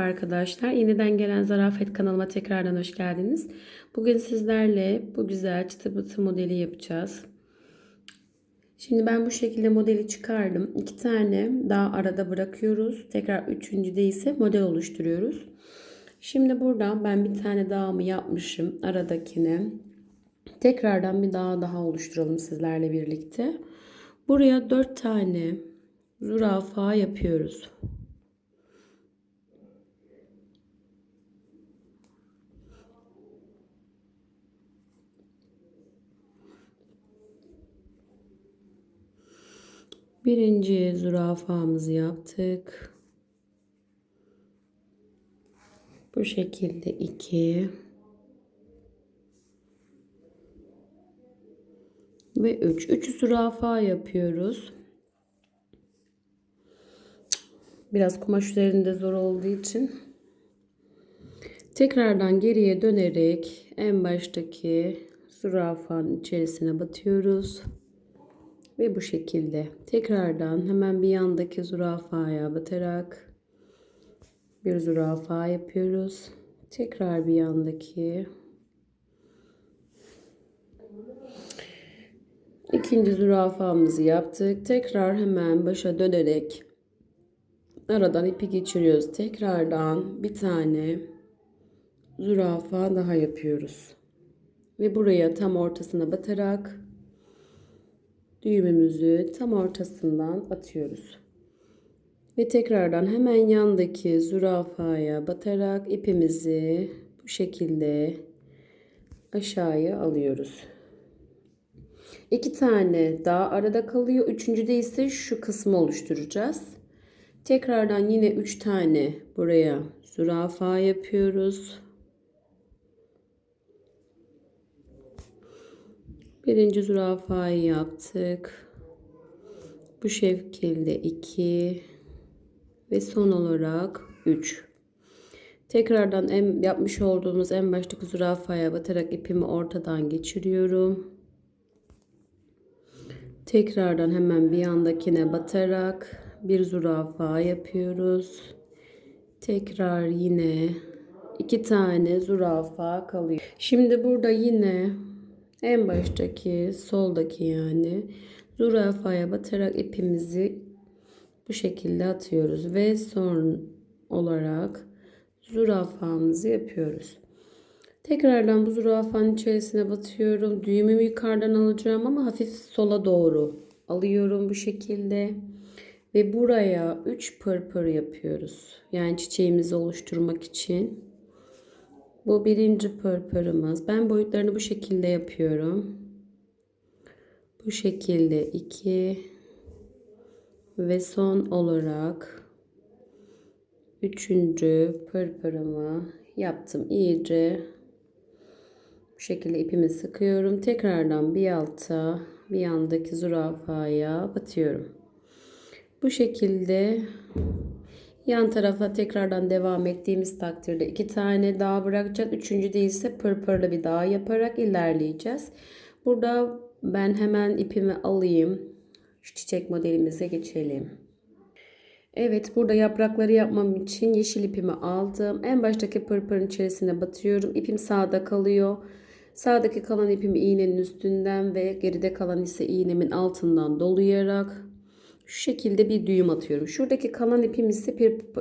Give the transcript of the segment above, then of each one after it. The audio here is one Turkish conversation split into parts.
arkadaşlar. Yeniden gelen Zarafet kanalıma tekrardan hoş geldiniz. Bugün sizlerle bu güzel çıtı pıtı modeli yapacağız. Şimdi ben bu şekilde modeli çıkardım. İki tane daha arada bırakıyoruz. Tekrar üçüncüde ise model oluşturuyoruz. Şimdi buradan ben bir tane dağımı yapmışım aradakine. Tekrardan bir dağ daha oluşturalım sizlerle birlikte. Buraya dört tane zürafa yapıyoruz. Birinci zürafamızı yaptık. Bu şekilde iki ve üç. Üç zürafa yapıyoruz. Biraz kumaş üzerinde zor olduğu için tekrardan geriye dönerek en baştaki zürafanın içerisine batıyoruz. Ve bu şekilde tekrardan hemen bir yandaki zürafaya batarak bir zürafa yapıyoruz. Tekrar bir yandaki ikinci zürafamızı yaptık. Tekrar hemen başa dönerek aradan ipi geçiriyoruz. Tekrardan bir tane zürafa daha yapıyoruz. Ve buraya tam ortasına batarak düğümümüzü tam ortasından atıyoruz. Ve tekrardan hemen yandaki zürafaya batarak ipimizi bu şekilde aşağıya alıyoruz. İki tane daha arada kalıyor. Üçüncüde ise şu kısmı oluşturacağız. Tekrardan yine üç tane buraya zürafa yapıyoruz. Birinci zürafayı yaptık. Bu şekilde 2 ve son olarak 3. Tekrardan en, yapmış olduğumuz en baştaki zürafaya batarak ipimi ortadan geçiriyorum. Tekrardan hemen bir yandakine batarak bir zürafa yapıyoruz. Tekrar yine iki tane zürafa kalıyor. Şimdi burada yine en baştaki soldaki yani zürafaya batarak ipimizi bu şekilde atıyoruz ve son olarak zürafamızı yapıyoruz. Tekrardan bu zürafanın içerisine batıyorum. Düğümümü yukarıdan alacağım ama hafif sola doğru alıyorum bu şekilde. Ve buraya 3 pırpır yapıyoruz. Yani çiçeğimizi oluşturmak için. Bu birinci pırpırımız. Ben boyutlarını bu şekilde yapıyorum. Bu şekilde iki ve son olarak üçüncü pırpırımı yaptım. İyice bu şekilde ipimi sıkıyorum. Tekrardan bir alta bir yandaki zürafaya batıyorum. Bu şekilde Yan tarafa tekrardan devam ettiğimiz takdirde iki tane daha bırakacağız. Üçüncü değilse pırpırlı bir daha yaparak ilerleyeceğiz. Burada ben hemen ipimi alayım. Şu çiçek modelimize geçelim. Evet burada yaprakları yapmam için yeşil ipimi aldım. En baştaki pırpırın içerisine batıyorum. İpim sağda kalıyor. Sağdaki kalan ipimi iğnenin üstünden ve geride kalan ise iğnemin altından dolayarak şu şekilde bir düğüm atıyorum. Şuradaki kalan ipim ise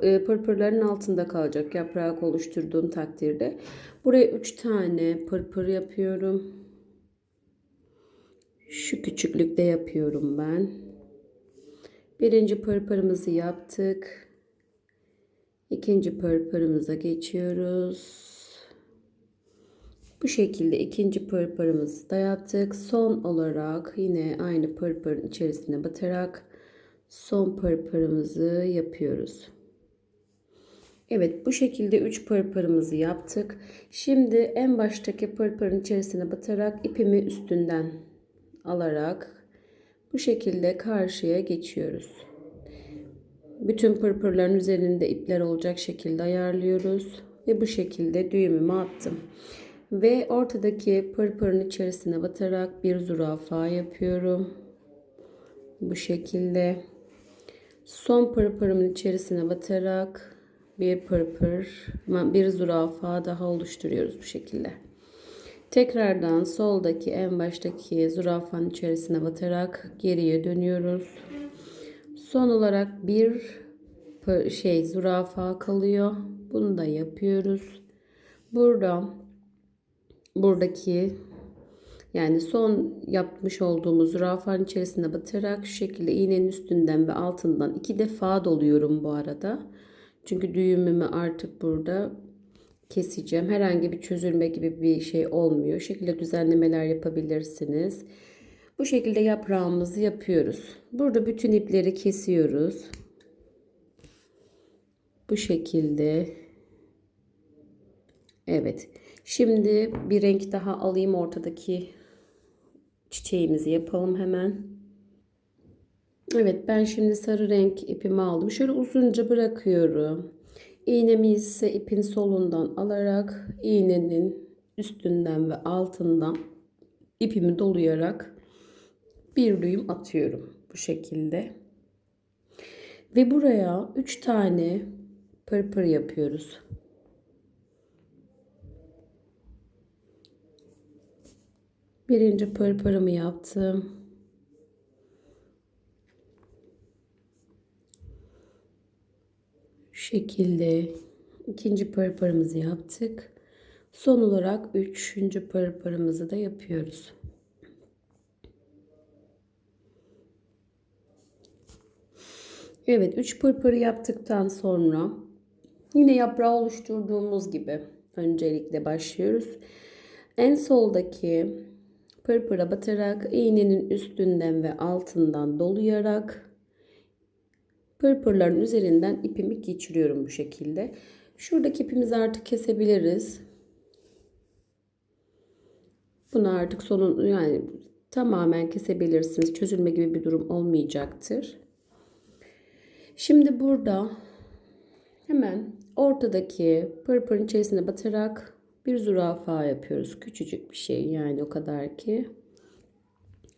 e, pırpırların altında kalacak yaprak oluşturduğum takdirde. Buraya 3 tane pırpır yapıyorum. Şu küçüklükte yapıyorum ben. Birinci pırpırımızı yaptık. İkinci pırpırımıza geçiyoruz. Bu şekilde ikinci pırpırımızı da yaptık. Son olarak yine aynı pırpırın içerisine batarak son pırpırımızı yapıyoruz. Evet bu şekilde 3 pırpırımızı yaptık. Şimdi en baştaki pırpırın içerisine batarak ipimi üstünden alarak bu şekilde karşıya geçiyoruz. Bütün pırpırların üzerinde ipler olacak şekilde ayarlıyoruz. Ve bu şekilde düğümümü attım. Ve ortadaki pırpırın içerisine batarak bir zürafa yapıyorum. Bu şekilde. Son pırpırımın içerisine batarak bir pırpır, bir zürafa daha oluşturuyoruz bu şekilde. Tekrardan soldaki en baştaki zürafanın içerisine batarak geriye dönüyoruz. Son olarak bir şey zürafa kalıyor. Bunu da yapıyoruz. Burada buradaki yani son yapmış olduğumuz zürafanın içerisine batarak şu şekilde iğnenin üstünden ve altından iki defa doluyorum bu arada. Çünkü düğümümü artık burada keseceğim. Herhangi bir çözülme gibi bir şey olmuyor. Şekilde düzenlemeler yapabilirsiniz. Bu şekilde yaprağımızı yapıyoruz. Burada bütün ipleri kesiyoruz. Bu şekilde. Evet. Şimdi bir renk daha alayım ortadaki çiçeğimizi yapalım hemen. Evet ben şimdi sarı renk ipimi aldım. Şöyle uzunca bırakıyorum. İğnemi ise ipin solundan alarak iğnenin üstünden ve altından ipimi dolayarak bir düğüm atıyorum bu şekilde. Ve buraya 3 tane pırpır yapıyoruz. Birinci pırpırımı yaptım. Şu şekilde ikinci pırpırımızı yaptık. Son olarak üçüncü pırpırımızı da yapıyoruz. Evet 3 pırpırı yaptıktan sonra yine yaprağı oluşturduğumuz gibi öncelikle başlıyoruz. En soldaki pırpıra batarak iğnenin üstünden ve altından dolayarak pırpırların üzerinden ipimi geçiriyorum bu şekilde. Şuradaki ipimizi artık kesebiliriz. Bunu artık sonun yani tamamen kesebilirsiniz. Çözülme gibi bir durum olmayacaktır. Şimdi burada hemen ortadaki pırpırın içerisine batarak bir zürafa yapıyoruz. Küçücük bir şey yani o kadar ki.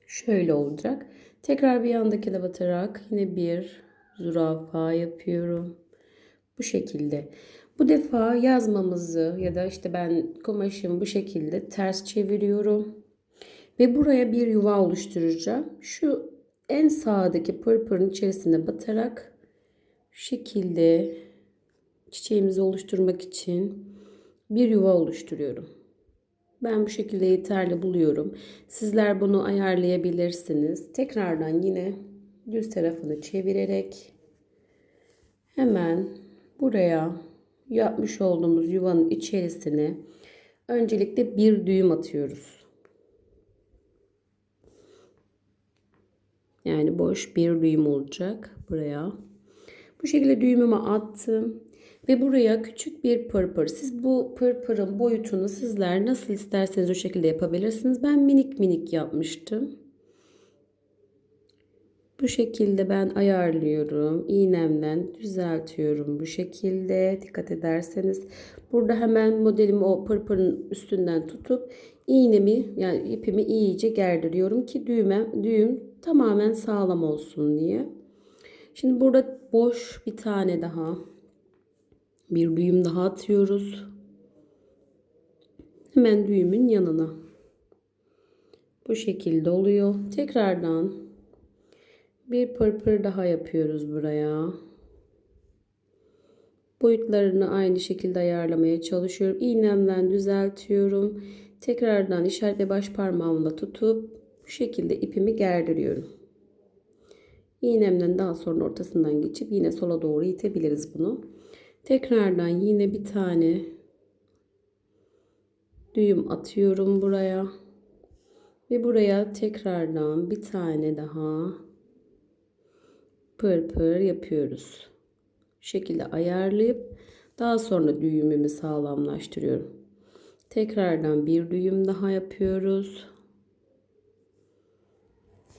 Şöyle olacak. Tekrar bir yandakine batarak yine bir zürafa yapıyorum. Bu şekilde. Bu defa yazmamızı ya da işte ben kumaşımı bu şekilde ters çeviriyorum. Ve buraya bir yuva oluşturacağım. Şu en sağdaki pırpırın içerisine batarak şu şekilde çiçeğimizi oluşturmak için bir yuva oluşturuyorum. Ben bu şekilde yeterli buluyorum. Sizler bunu ayarlayabilirsiniz. Tekrardan yine düz tarafını çevirerek hemen buraya yapmış olduğumuz yuvanın içerisine öncelikle bir düğüm atıyoruz. Yani boş bir düğüm olacak buraya. Bu şekilde düğümümü attım. Ve buraya küçük bir pırpır. Siz bu pırpırın boyutunu sizler nasıl isterseniz o şekilde yapabilirsiniz. Ben minik minik yapmıştım. Bu şekilde ben ayarlıyorum. İğnemden düzeltiyorum bu şekilde. Dikkat ederseniz. Burada hemen modelimi o pırpırın üstünden tutup iğnemi yani ipimi iyice gerdiriyorum ki düğme, düğüm tamamen sağlam olsun diye. Şimdi burada boş bir tane daha bir düğüm daha atıyoruz. Hemen düğümün yanına. Bu şekilde oluyor. Tekrardan bir pırpır daha yapıyoruz buraya. Boyutlarını aynı şekilde ayarlamaya çalışıyorum. İğnemden düzeltiyorum. Tekrardan işaret ve baş parmağımla tutup bu şekilde ipimi gerdiriyorum. İğnemden daha sonra ortasından geçip yine sola doğru itebiliriz bunu. Tekrardan yine bir tane düğüm atıyorum buraya. Ve buraya tekrardan bir tane daha pırpır yapıyoruz. Bu şekilde ayarlayıp daha sonra düğümümü sağlamlaştırıyorum. Tekrardan bir düğüm daha yapıyoruz.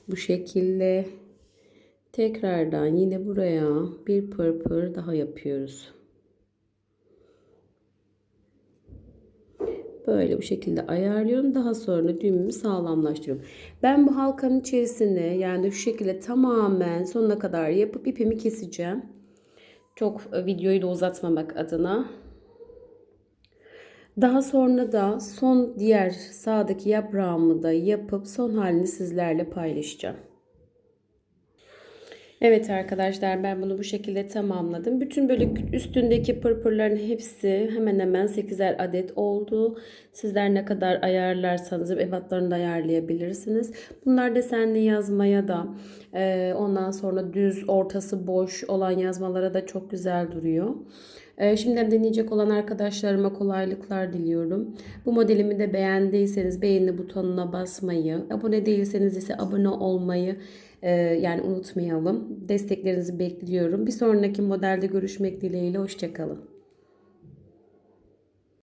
Bu şekilde tekrardan yine buraya bir pırpır daha yapıyoruz. Böyle bu şekilde ayarlıyorum. Daha sonra düğümümü sağlamlaştırıyorum. Ben bu halkanın içerisine yani şu şekilde tamamen sonuna kadar yapıp ipimi keseceğim. Çok e, videoyu da uzatmamak adına. Daha sonra da son diğer sağdaki yaprağımı da yapıp son halini sizlerle paylaşacağım. Evet arkadaşlar ben bunu bu şekilde tamamladım. Bütün böyle üstündeki pırpırların hepsi hemen hemen 8'er adet oldu. Sizler ne kadar ayarlarsanız ebatlarını da ayarlayabilirsiniz. Bunlar desenli yazmaya da e, ondan sonra düz ortası boş olan yazmalara da çok güzel duruyor. E, Şimdiden deneyecek olan arkadaşlarıma kolaylıklar diliyorum. Bu modelimi de beğendiyseniz beğeni butonuna basmayı, abone değilseniz ise abone olmayı yani unutmayalım. Desteklerinizi bekliyorum. Bir sonraki modelde görüşmek dileğiyle. Hoşçakalın.